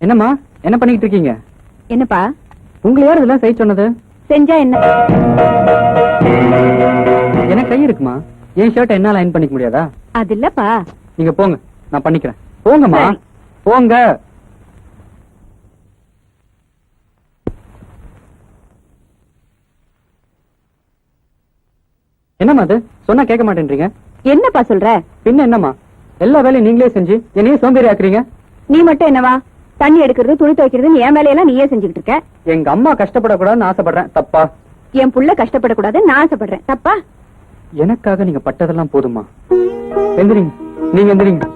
என்னம்மா? என்ன பண்ணிட்டு இருக்கீங்க என்னப்பா? உங்களை யார் இதெல்லாம் செய்ய சொன்னது? செஞ்சா என்ன? எனக்கு கை இருக்குமா? என் ஷர்ட்டை என்னால அயன் பண்ணிக்க முடியாதா? அது இல்லப்பா நீங்க போங்க நான் பண்ணிக்கிறேன். போங்கம்மா. போங்க. என்னம்மா அது? சொன்னா கேட்க மாட்டேன்றீங்க. என்னப்பா சொல்ற? பின்ன என்னம்மா? எல்லா வேலையும் நீங்களே செஞ்சு என்னையே சோம்பேறி ஆக்குறீங்க நீ மட்டும் என்னவா? தண்ணி எடுக்கிறது துணி துவைக்கிறது என் வேலையெல்லாம் நீயே செஞ்சுக்கிட்டு இருக்க. எங்க அம்மா கஷ்டப்படக்கூடாதுன்னு ஆசைப்படுறேன். தப்பா? என் புள்ள கஷ்டப்படக்கூடாதுன்னு நான் ஆசைப்படுறேன். தப்பா? எனக்காக நீங்க பட்டதெல்லாம் போதுமா எந்திரிங்க. நீங்க எந்திரிங்க.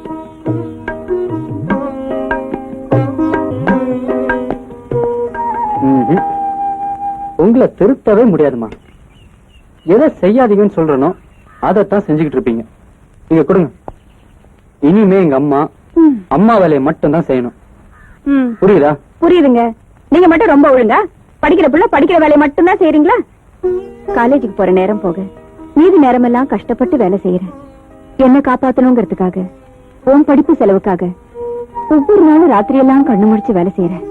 உங்களை திருத்தவே முடியாதுமா எதை செய்யாதீங்கன்னு சொல்றனோ அதைத்தான் செஞ்சுக்கிட்டு இருப்பீங்க. நீங்க கொடுங்க. இனிமே எங்க அம்மா. அம்மா வேலையை மட்டும் தான் செய்யணும். புரியுதா? புரியுதுங்க. நீங்க மட்டும் ரொம்ப ஒழுங்கா படிக்கிற புள்ள படிக்கிற வேலையை மட்டும்தான் செய்யறீங்களா காலேஜுக்கு போற நேரம் போக. மீதி நேரம் எல்லாம் கஷ்டப்பட்டு வேலை செய்யறேன் என்ன காப்பாத்தணுங்கிறதுக்காக உன் படிப்பு செலவுக்காக ஒவ்வொரு நாளும் ராத்திரி எல்லாம் கண்ணு முடிச்சு வேலை செய்யறேன்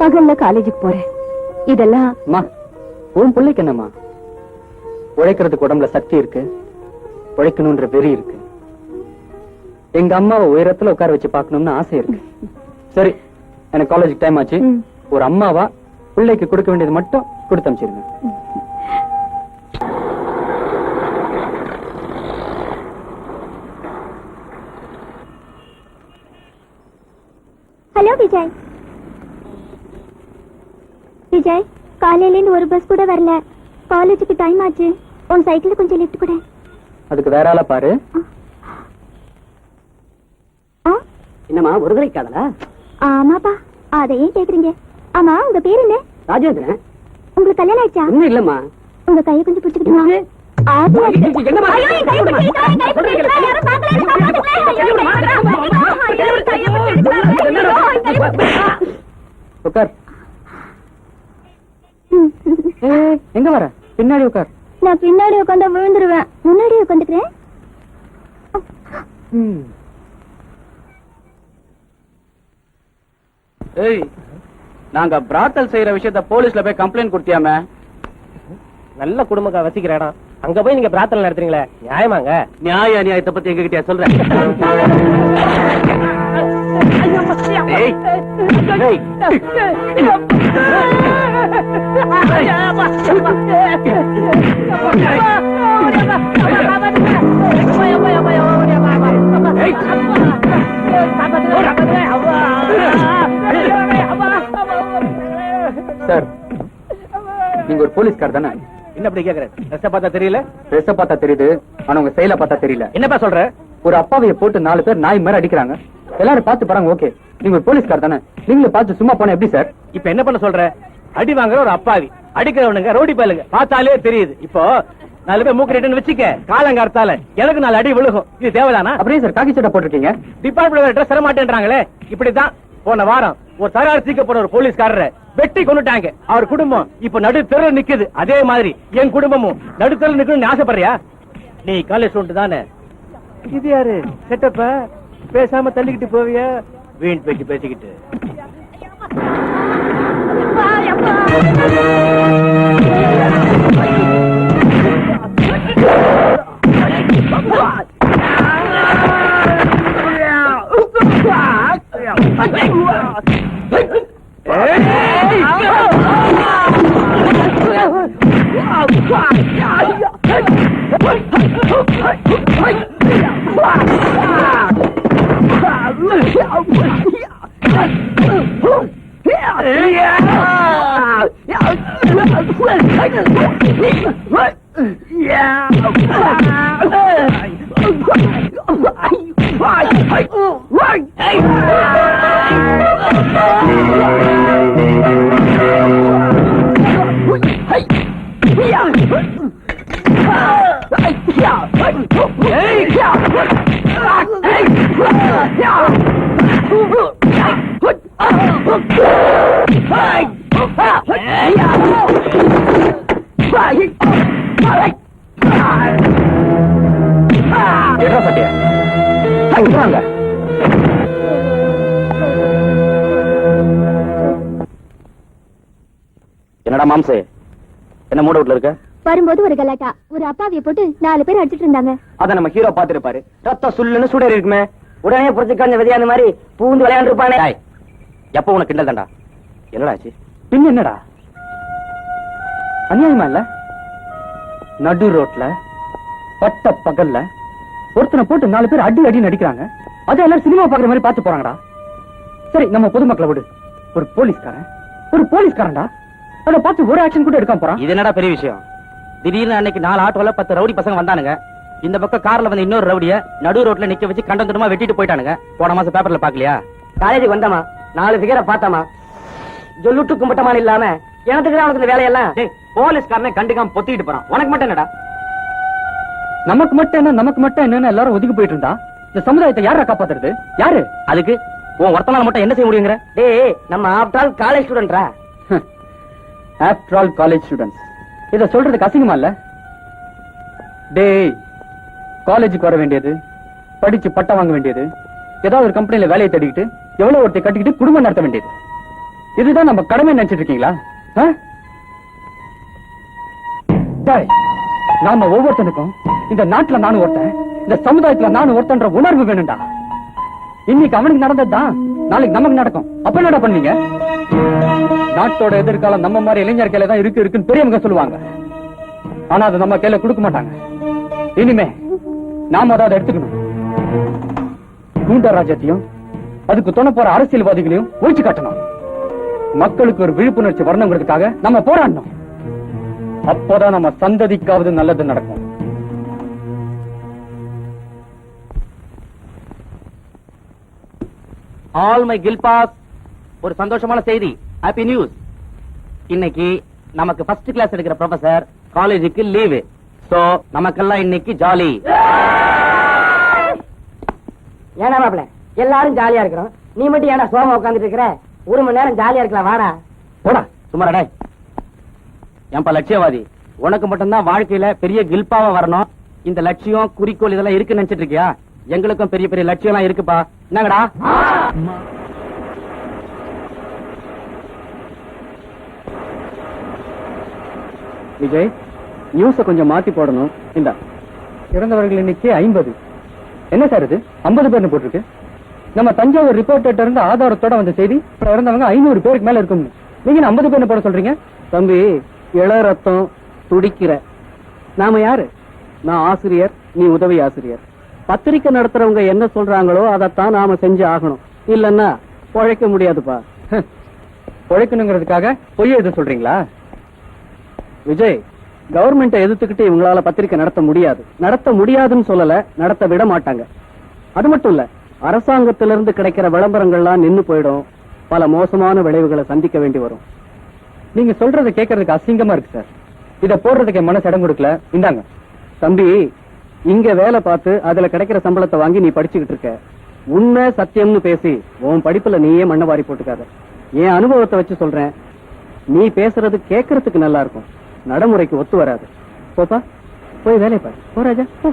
பகல்ல காலேஜுக்கு போறேன். இதெல்லாம் உன் பிள்ளைக்கு என்னம்மா? உழைக்கிறதுக்கு உடம்புல சக்தி இருக்கு. உழைக்கணும்ன்ற வெறி இருக்கு. எங்க அம்மாவை உயரத்துல உட்கார வச்சு பார்க்கணும்னு ஆசை இருக்கு. சரி எனக்கு காலேஜுக்கு டைம் ஆச்சு. ஒரு அம்மாவா பிள்ளைக்கு கொடுக்க வேண்டியது மட்டும் கொடுத்து அனுப்பிச்சிருங்க ஹலோ விஜய். விஜய் காலையில இருந்து ஒரு பஸ் கூட வரல. காலேஜுக்கு டைம் ஆச்சு. உன் சைக்கிள் கொஞ்சம் லிஃப்ட் கூட. அதுக்கு வேற ஆளா பாரு. என்னம்மா விடுதலை காதலா? ஆமாப்பா அதை ஏன் கேக்குறீங்க ஆமா உங்க பேர் என்ன ராஜேந்திரன் உங்களுக்கு கல்யாணம் ஆயிடுச்சா இன்னும் இல்லம்மா உங்க கையை கொஞ்சம் பிடிச்சுக்கிட்டுமா ஆசையா இருக்கு. என்னம்மா? ஐயோ, என் கையை பிடிச்சிக்கிட்டா, என் கையை பிடிச்சிக்கிட்டா, யாரும் பார்க்கல, எனக்கு காப்பாத்துங்களேன். ஐயோ, என் கையை பிடிச்சிக்கிட்டா, ஐயோ, என் கையை பிடிச்சிக்கிட்டா. உட்கார் எங்க வர பின்னாடி உட்கார் நான் பின்னாடி உட்காந்தா விழுந்துருவேன் முன்னாடி உட்காந்துக்கிறேன் ஏய் நாங்க பிராத்தல் செய்யற விஷயத்த போலீஸ்ல போய் கம்ப்ளைண்ட் கொடுத்தியாமே? நல்ல குடும்பக்கா வசிக்கிற இடம் அங்க போய் நீங்க பிரார்த்தனை நடத்துறீங்களே? நியாயமாங்க. நியாய அநியாயத்தை பத்தி எங்க கிட்டயா சொல்ற ஏய், சார். நீங்க ஒரு போலீஸ்கார் தானே? என்ன அப்படி கேக்குற? ட்ரெஸ் பார்த்தா தெரியல? ட்ரெஸ்ஸ பார்த்தா தெரியுது. ஆனா உங்க செயலை பார்த்தா தெரியல. என்னப்பா சொல்ற? ஒரு அப்பாவைய போட்டு நாலு பேர் நாய் மாதிரி அடிக்கிறாங்க. எல்லாரும் பார்த்து பாருங்க ஓகே. நீங்க ஒரு போலீஸ்கார் தானே? நீங்களும் பார்த்து சும்மா போனா எப்படி சார்? இப்ப என்ன பண்ண சொல்ற? அடி வாங்குற ஒரு அப்பாவி. அடிக்கிறவனுங்க ரோடி பயலுங்க பார்த்தாலே தெரியுது. இப்போ நாலு பேர் மூக்கு ரெட்டுன்னு வச்சுக்க. காலங்கார்த்தால எனக்கு நாலு அடி விழுகும். இது தேவைதானா? அப்படியே சார் காக்கி சட்டை போட்டிருக்கீங்க. டிபார்ட்மெண்ட் ட்ரெஸ் தர மாட்டேன்றாங்களே இப்படிதான் போன வாரம் ஒரு தகராறு தீக்க போற ஒரு போலீஸ்காரரை வெட்டி கொண்டுட்டாங்க அவர் குடும்பம் இப்ப நடு தெரு நிக்குது. அதே மாதிரி என் குடும்பமும் நடு தெரு நிக்கணும்னு ஆசைப்படுறியா? நீ காலேஜ் ஸ்டூடெண்ட் தானே? இது யாரு? செட்டப்ப? பேசாம தள்ளிக்கிட்டு போவியா? வீண் பேச்சு பேசிக்கிட்டு. Hey! என்ன சட்டியா அங்க என்னடா மாம்சே? என்ன மூட வீட்டுல இருக்க? வரும்போது ஒரு கலாட்டா. ஒரு அப்பாவிய போட்டு நாலு பேர் அடிச்சிட்டு இருந்தாங்க. அத நம்ம ஹீரோ பாத்துருப்பாரு ரத்தம் சுல்லுன்னு சுடர் இருக்குமே. உடனே புரிச்சுக்கான விதையான மாதிரி பூந்து விளையாண்டு இருப்பானே டேய், எப்ப உனக்கு கிண்டல் தாண்டா? என்னடா ஆச்சு? பின் என்னடா? அநியாயமா இல்ல? நடு ரோட்ல பட்ட பகல்ல ஒருத்தனை போட்டு நாலு பேர் அடி அடி நடிக்கிறாங்க அது எல்லாரும் சினிமா பாக்குற மாதிரி பார்த்து போறாங்கடா. சரி நம்ம பொதுமக்களை விடு. ஒரு போலீஸ்காரன். ஒரு போலீஸ்காரன்டா. அதை பார்த்து ஒரு ஆக்ஷன் கூட எடுக்காம போறான். இது என்னடா பெரிய விஷயம்? திடீர்னு அன்னைக்கு நாலு ஆட்டோல பத்து ரவுடி பசங்க வந்தானுங்க. இந்த பக்கம் கார்ல வந்து இன்னொரு ரவுடிய நடு ரோட்ல நிக்க வச்சு கண்டம் துண்டமா வெட்டிட்டு போயிட்டானுங்க. போன மாசம் பேப்பர்ல பாக்கலையா காலேஜுக்கு வந்தாமா நாலு ஃபிகரை பார்த்தாமா ஜொல்லுட்டு கும்பட்டமான இல்லாம எனக்கு அவனுக்கு இந்த வேலையெல்லாம்? போலீஸ்காரனை கண்டுக்காம பொத்திட்டு போறான். உனக்கு மட்டும் என்னடா? நமக்கு மட்டும் என்ன நமக்கு மட்டும் என்னன்னு எல்லாரும் ஒதுக்கி போயிட்டு இருந்தா? இந்த சமுதாயத்தை யாரா காப்பாத்துறது? யாரு? அதுக்கு உன் ஒருத்தனால மட்டும் என்ன செய்ய முடியுங்கிற? டேய் நம்ம ஆஃப்டர் ஆல் காலேஜ் ஸ்டூடெண்ட்ரா ஆஃப்டர் ஆல் காலேஜ் ஸ்டூடெண்ட்ஸ் இத சொல்றதுக்கு அசிங்கமா இல்ல? டேய் காலேஜுக்கு வர வேண்டியது படிச்சு பட்டம் வாங்க வேண்டியது ஏதாவது ஒரு கம்பெனில வேலையை தேடிக்கிட்டு எவ்வளவு ஒருத்தர் கட்டிக்கிட்டு குடும்பம் நடத்த வேண்டியது. இதுதான் நம்ம கடமை நினைச்சிட்டு இருக்கீங்களா? ஆ? நாம ஒவ்வொருத்தனுக்கும் இந்த நாட்டுல நானும் ஒருத்தன் இந்த சமுதாயத்துல நானும் ஒருத்தன்ற உணர்வு வேணும்டா. இன்னைக்கு அவனுக்கு நடந்ததுதான். நாளைக்கு நமக்கு நடக்கும். அப்ப என்னடா பண்ணீங்க? நாட்டோட எதிர்காலம் நம்ம மாதிரி இளைஞர் கையில தான் இருக்கு இருக்குன்னு பெரியவங்க சொல்லுவாங்க. ஆனா அது நம்ம கையில கொடுக்க மாட்டாங்க. இனிமே நாம அதை எடுத்துக்கணும். கூண்டா ராஜ்யத்தையும் அதுக்கு துணை போற அரசியல்வாதிகளையும் ஒழிச்சு காட்டணும். மக்களுக்கு ஒரு விழிப்புணர்ச்சி வரணுங்கிறதுக்காக நம்ம போராடணும். அப்போதான் நம்ம சந்ததிக்காவது நல்லது நடக்கும். ஆல் மை கில்பாஸ் ஒரு சந்தோஷமான செய்தி. ஹாப்பி நியூஸ் இன்னைக்கு நமக்கு ஃபர்ஸ்ட் கிளாஸ் எடுக்கிற ப்ரொஃபசர் காலேஜுக்கு லீவு சோ நமக்கெல்லாம் இன்னைக்கு ஜாலி ஏன்னா மாப்பிள எல்லாரும் ஜாலியா இருக்கிறோம். நீ மட்டும் ஏன்டா சோமா உட்காந்துட்டு இருக்கிற? ஒரு மணி நேரம் ஜாலியா இருக்கலாம் வாடா. போடா சும்மாடா ஏன்பா லட்சியவாதி உனக்கு மட்டும்தான் வாழ்க்கையில பெரிய கில்பாவா வரணும். இந்த லட்சியம் குறிக்கோள் இதெல்லாம் இருக்குன்னு நினைச்சிட்டு இருக்கியா? எங்களுக்கும் பெரிய பெரிய லட்சியம் எல்லாம் இருக்குப்பா. என்னங்கடா? விஜய் நியூஸ கொஞ்சம் மாத்தி போடணும். இந்த. இறந்தவர்கள் எண்ணிக்கை ஐம்பது. என்ன சார் இது? ஐம்பது பேர்னு போட்டிருக்கு. நம்ம தஞ்சாவூர் ரிப்போர்ட்டர் இருந்து ஆதாரத்தோட வந்த செய்தி அப்புறம் இறந்தவங்க ஐநூறு பேருக்கு மேல இருக்கும் நீங்க ஐம்பது பேர்னு போட சொல்றீங்க? தம்பி இள ரத்தம் துடிக்கிற. நாம யாரு? நான் ஆசிரியர் நீ உதவி ஆசிரியர். பத்திரிக்கை நடத்துறவங்க என்ன சொல்றாங்களோ அதைத்தான் நாம செஞ்சு ஆகணும். இல்லன்னா பொழைக்க முடியாதுப்பா. பொழைக்கணுங்கிறதுக்காக பொய்ய எது சொல்றீங்களா? விஜய் கவர்மெண்ட்டை எதிர்த்துக்கிட்டு இவங்களால பத்திரிக்கை நடத்த முடியாது. நடத்த முடியாதுன்னு சொல்லல நடத்த விட மாட்டாங்க. அது மட்டும் இல்ல அரசாங்கத்திலிருந்து கிடைக்கிற விளம்பரங்கள்லாம் நின்னு போயிடும். பல மோசமான விளைவுகளை சந்திக்க வேண்டி வரும். நீங்க சொல்றத கேட்கறதுக்கு அசிங்கமா இருக்கு சார். இத போடுறதுக்கு மனசு இடம் கொடுக்கல. இந்தாங்க. தம்பி இங்க வேலை பார்த்து அதுல கிடைக்கிற சம்பளத்தை வாங்கி நீ படிச்சுக்கிட்டு இருக்க. உண்மை சத்தியம்னு பேசி உன் படிப்புல நீயே மண்ணை வாரி போட்டுக்காத. என் அனுபவத்தை வச்சு சொல்றேன். நீ பேசுறது கேட்கறதுக்கு நல்லா இருக்கும். நடைமுறைக்கு ஒத்து வராது. போப்பா போய் வேலையை பாரு. போ ராஜா போ.